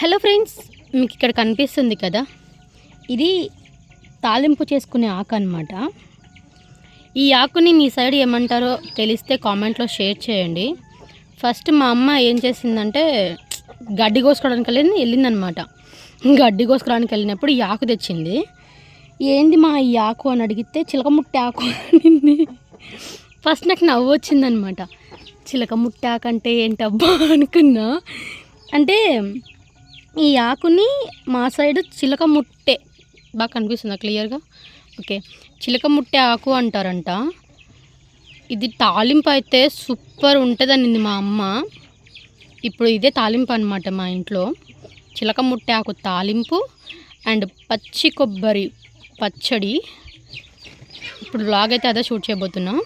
Hello friends మీకు ఇక్కడ కనిపిస్తుంది కదా? ఇది తాలింపు చేసుకునే ఆకు అనమాట ఈ ఆకుని మీ సైడ్ ఏమంటారో తెలిస్తే కామెంట్లో షేర్ చేయండి. ఫస్ట్ మా అమ్మ ఏం చేసిందంటే గడ్డి కోసుకోవడానికి వెళ్ళింది వెళ్ళిందనమాట గడ్డి కోసుకోవడానికి వెళ్ళినప్పుడు ఈ ఆకు తెచ్చింది. ఏంది మా ఈ ఆకు అని అడిగితే చిలకముట్టి ఆకు అనింది. ఫస్ట్ నాకు నవ్వు వచ్చిందనమాట చిలకముట్టి ఆకు అంటే ఏంటబ్బా అనుకున్నా. అంటే ఈ ఆకుని మా సైడ్ చిలక ముట్టె. బాగా కనిపిస్తుందా క్లియర్గా? ఓకే. చిలక ముట్టె ఆకు అంటారంట. ఇది తాలింపు అయితే సూపర్ ఉంటుందనింది మా అమ్మ. ఇప్పుడు ఇదే తాలింపు అనమాట మా ఇంట్లో. చిలక ముట్టె ఆకు తాలింపు అండ్ పచ్చి కొబ్బరి పచ్చడి. ఇప్పుడు బ్లాగ్ అయితే అదే షూట్ చేయబోతున్నాం.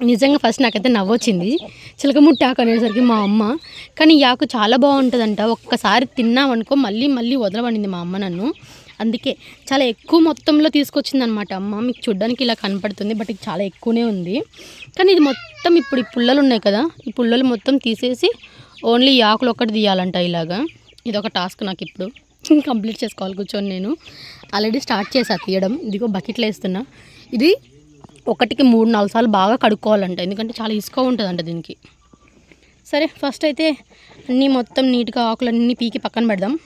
నిజంగా ఫస్ట్ నాకైతే నవ్వొచ్చింది. చిలకముట్టాకు అనేసరికి మా అమ్మ. కానీ ఈ ఆకు చాలా బాగుంటుందంట. ఒక్కసారి తిన్నామనుకో మళ్ళీ మళ్ళీ వదలబడింది మా అమ్మ నన్ను. అందుకే చాలా ఎక్కువ మొత్తంలో తీసుకొచ్చింది అనమాట అమ్మ. మీకు చూడ్డానికి ఇలా కనపడుతుంది బట్ ఇది చాలా ఎక్కువనే ఉంది. కానీ ఇది మొత్తం ఇప్పుడు ఈ పుల్లలు ఉన్నాయి కదా ఈ పుల్లలు మొత్తం తీసేసి ఓన్లీ ఈ ఆకులు ఒక్కటి తీయాలంట ఇలాగా. ఇది ఒక టాస్క్ నాకు ఇప్పుడు. కంప్లీట్ చేసుకోవాలి కూర్చొని నేను. ఆల్రెడీ స్టార్ట్ చేసా తీయడం. ఇదిగో బకెట్లో వేస్తున్నా. ఇది ఒకటికి మూడు నాలుగు సార్లు బాగా కడుక్కోవాలంట. ఎందుకంటే చాలా ఇసుక ఉంటుందంట దీనికి. సరే ఫస్ట్ అయితే అన్నీ మొత్తం నీట్గా ఆకులన్నీ పీకి పక్కన పెడదాం.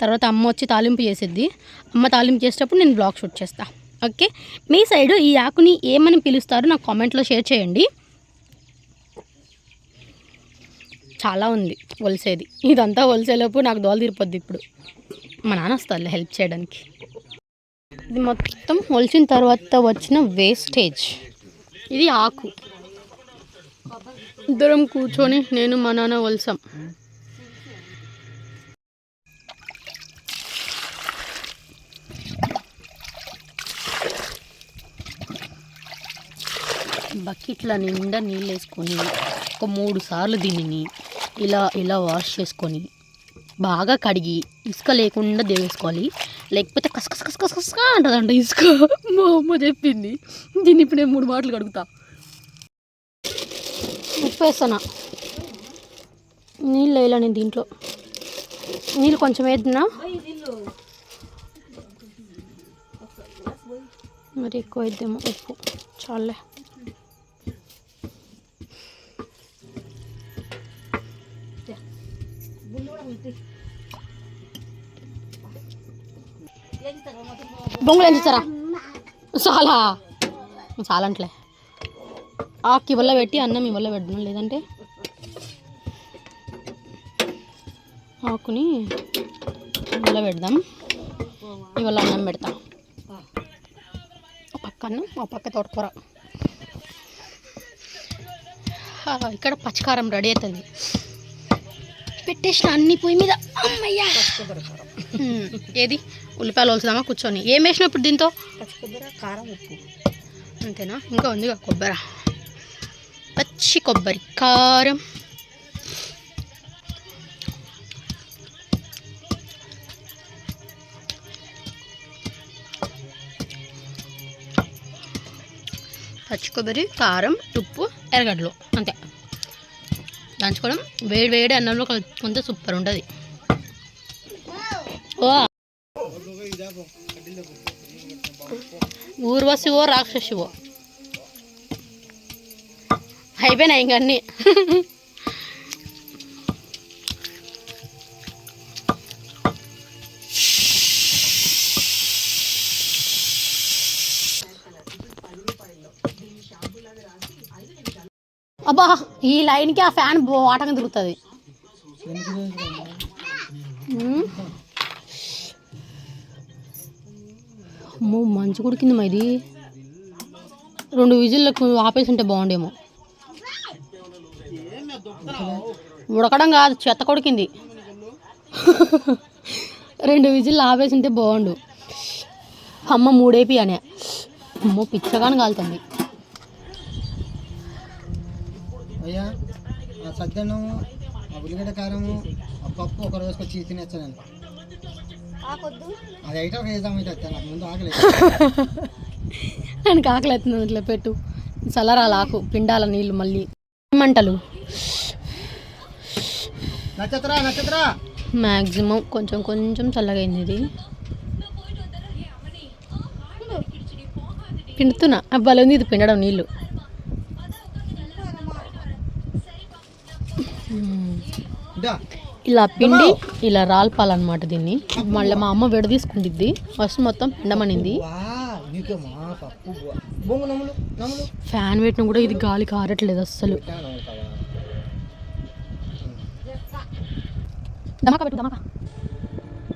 తర్వాత అమ్మ వచ్చి తాలింపు చేసిద్ది. అమ్మ తాలింపు చేసేటప్పుడు నేను బ్లాగ్ షూట్ చేస్తా. ఓకే? మీ సైడు ఈ ఆకుని ఏమని పిలుస్తారో నాకు కామెంట్లో షేర్ చేయండి. చాలా ఉంది ఒలిసేది ఇదంతా ఒలిసేలోపు నాకు దోల తీరిపోద్ది ఇప్పుడు. మా నాన్న వస్తారు హెల్ప్ చేయడానికి. ఇది మొత్తం ఒలిచిన తర్వాత వచ్చిన వేస్టేజ్ ఇది ఆకు. ఇద్దరం కూర్చొని నేను మా నాన్న ఒలిసాం. బకెట్ల నిండా నీళ్ళు వేసుకొని ఒక మూడు సార్లు దీనిని ఇలా ఇలా వాష్ చేసుకొని బాగా కడిగి ఇసుక లేకుండా దేవేసుకోవాలి. లేకపోతే కస కస కస కస కస అంటదంట ఇసుక. మా అమ్మ చెప్పింది. దీన్ని ఇప్పుడు నేను మూడు మాటలు కడుగుతా ఉప్పు వేస్తానా నీళ్ళు వేయాల నేను దీంట్లో. నీళ్ళు కొంచెం వేద్దునా? మరి ఎక్కువ వేద్దాము. ఉప్పు. చాలే బొంగులు ఎంత చేస్తారా చాలా. చాలా అంటలే. ఆకు ఇవల్ల పెట్టి అన్నం ఇవల్ల పెట్టడం లేదంటే ఆకుని ఇవల్ల పెడదాం. ఇవల్ల అన్నం పెడతాం. పక్క అన్నం ఆ పక్క తోటకూర. ఇక్కడ పచ్చకారం రెడీ అవుతుంది. పెట్టేసిన అన్ని పొయ్యి మీద. అమ్మయ్యా. ఏది? ఉల్లిపాయలు వలుసుదామా కూర్చొని. ఏం వేసినావు ఇప్పుడు దీంతో? కొబ్బరి కారం ఉప్పు. అంతేనా? ఇంకా ఉందిగా కొబ్బరి. పచ్చి కొబ్బరి కారం. పచ్చి కొబ్బరి కారం ఉప్పు ఎర్రగడ్డలు. అంతే. దంచుకోవడం. వేడి వేడి అన్నంలో కలుపుకుంటే సూపర్ ఉంటుంది. ఓ. ఊర్వశివో రాక్షసివో అయిపోయినాయి ఇంకన్నీ అబ్బా ఈ లైన్కి ఆ ఫ్యాన్ వాటంగా తిరుగుతుంది. అమ్మో మంచి కుడికింది మా ఇది రెండు విజిల్లకు ఆపేసి ఉంటే బాగుండేమో. ఉడకడం కాదు చెత్త కొడికింది. రెండు విజిల్లు ఆపేసి ఉంటే బాగుండు. అమ్మ మూడేపి అనే. అమ్మో పిచ్చగానే కాలుతుంది. అయ్యా ఆ సద్దను ఆ ఉల్లిగడ్డ కారము ఆ పప్పు ఒక రోజుకి వచ్చి తినేస్తాను అది అయితే ఒక వేద్దాం అయితే నాకు ముందు ఆకలి ఆయనకి ఆకలి అవుతుంది ఇట్లా పెట్టు. చల్లరాలు ఆకు పిండాల నీళ్ళు మళ్ళీ. మంటలు. నచ్చత్రా నచ్చత్రా మ్యాక్సిమం కొంచెం కొంచెం చల్లగైంది ఇది. పిండుతున్నా. అబ్బాలు ఉంది ఇది పిండడం నీళ్ళు. ఇలా పిండి ఇలా రాల్పాలన్నమాట దీన్ని. మళ్ళీ మా అమ్మ విడదీసుకుంటుంది ఫస్ట్ మొత్తం పిండమనింది. ఫ్యాన్ పెట్టినా కూడా ఇది గాలి కారట్లేదు అస్సలు. దమాక పెట్టు దమాక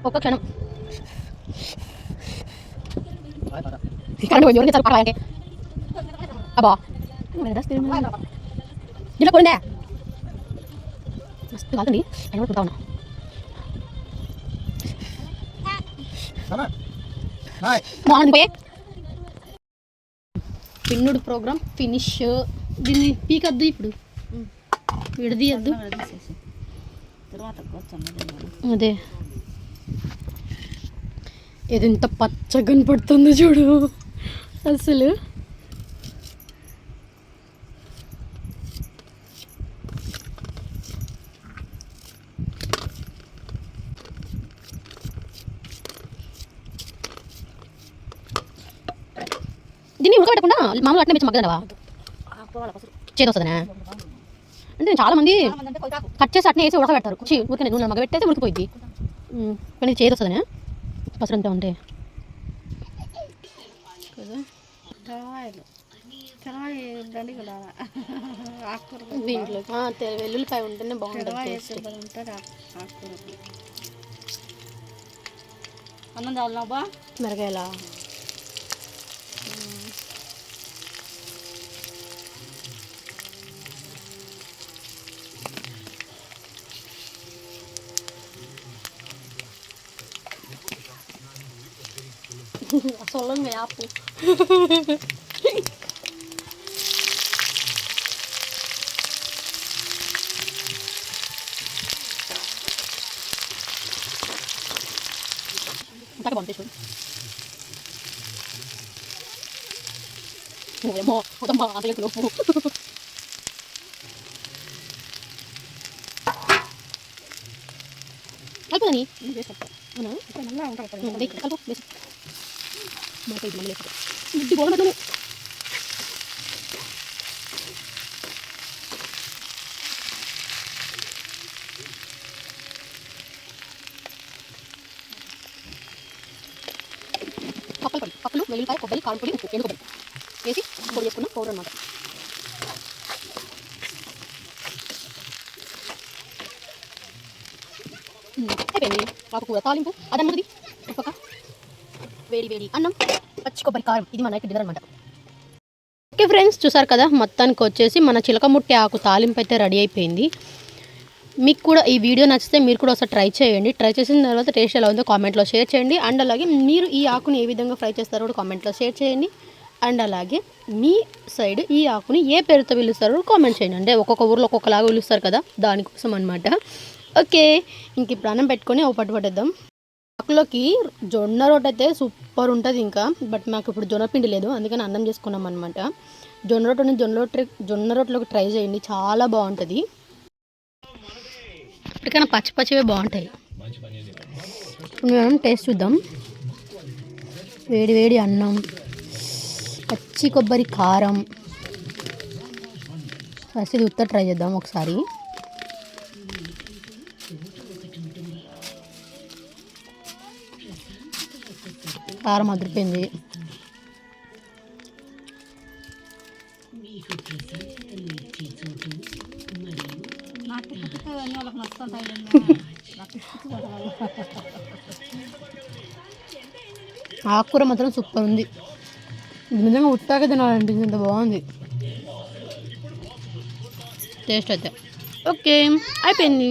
ఒక్క క్షణం. కరెంట్ పోయింది ఎవరికి చెప్పాలి ఆయనకి అబ్బా. ఇలా కొడిందే మస్తు అయినా కూడా ఉన్నా బాగుంది పోయే. పిన్నుడు ప్రోగ్రామ్ ఫినిష్. దీన్ని పీకద్దు ఇప్పుడు. విడదీయద్దు. అదే. ఇది ఎంత పచ్చగా కనపడుతుందో చూడు. అసలు. దీన్ని ఉడకబెట్టకుండా మామూలు అట్నే పెంచి మగ్గదనవా చేతి వస్తుందనా అంటే చాలా మంది కట్ చేసి అట్నే వేసి ఉడకబెడతారు. కుచి ఊరికే నూనె మగ్గ పెట్టేసి ఉడికిపోయింది కానీ చేదు వస్తుందనే పసరు అంతా ఉంటే దీంట్లో వెల్లుల్లిపాయ ఉంటేనే బాగుంటుంది అన్నం చాలు బా మిరగాయల? சொல்லுங்க யாப்பு tak bonte sun. Uy, mo, otan pa ang tayo ko. Kita pa ni. Ano? Ano lang, kalbo. Kalbo. మాట ఇది మళ్ళీ వేసుకో ముద్దు పప్పులు పక్కలు పడి. పక్కలు వెల్లుల్లిపాయ కొబ్బరి కారం పొడి ఉప్పు. ఎండు కొబ్బరి. వేసి పొడి చేసుకున్న పౌడర్ అనమాట అయిపోయింది. నాకు కూర. తాలింపు అదన్నది వేడి వేడి అన్నం పచ్చి కొబ్బరి కారం. ఇది మన డిన్నర్ అనమాట ఓకే ఫ్రెండ్స్ చూసారు కదా మొత్తానికి వచ్చేసి మన చిలకముట్టి ఆకు తాలింపు అయితే రెడీ అయిపోయింది. మీకు కూడా ఈ వీడియో నచ్చితే మీరు కూడా ఒకసారి ట్రై చేయండి. ట్రై చేసిన తర్వాత టేస్ట్ ఎలా ఉందో కామెంట్లో షేర్ చేయండి. అండ్ అలాగే మీరు ఈ ఆకుని ఏ విధంగా ఫ్రై చేస్తారో కూడా కామెంట్లో షేర్ చేయండి. అండ్ అలాగే మీ సైడ్ ఈ ఆకుని ఏ పేరుతో పిలుస్తారో కామెంట్ చేయండి. అంటే ఒక్కొక్క ఊర్లో ఒక్కొక్కలాగా పిలుస్తారు కదా దానికోసం అనమాట ఓకే ఇంక ఇప్పుడు అన్నం పెట్టుకొని ఒక పట్టు పట్టేద్దాం ఆకులోకి జొన్న రొట్టె అయితే సూపర్ ఉంటుంది ఇంకా బట్ మాకు ఇప్పుడు జొన్న పిండి లేదు అందుకని అన్నం చేసుకున్నాం అనమాట జొన్న రొట్టెని జొన్న రొట్టె జొన్న రొట్టెలోకి ట్రై చేయండి చాలా బాగుంటుంది. ఇప్పటికైనా పచ్చి పచ్చివే బాగుంటాయి. ఇప్పుడు మనం టేస్ట్ చూద్దాం. వేడి వేడి అన్నం పచ్చి కొబ్బరి కారం. ఫస్ట్ ఇది ఉత్త ట్రై చేద్దాం ఒకసారి. కారం అదిరిపోయింది. ఆకుకూర మాత్రం సూపర్ ఉంది. నిజంగా ఉట్టాక తినాలనిపించింది ఇంత బాగుంది. టేస్ట్ అయితే. ఓకే అయిపోయింది.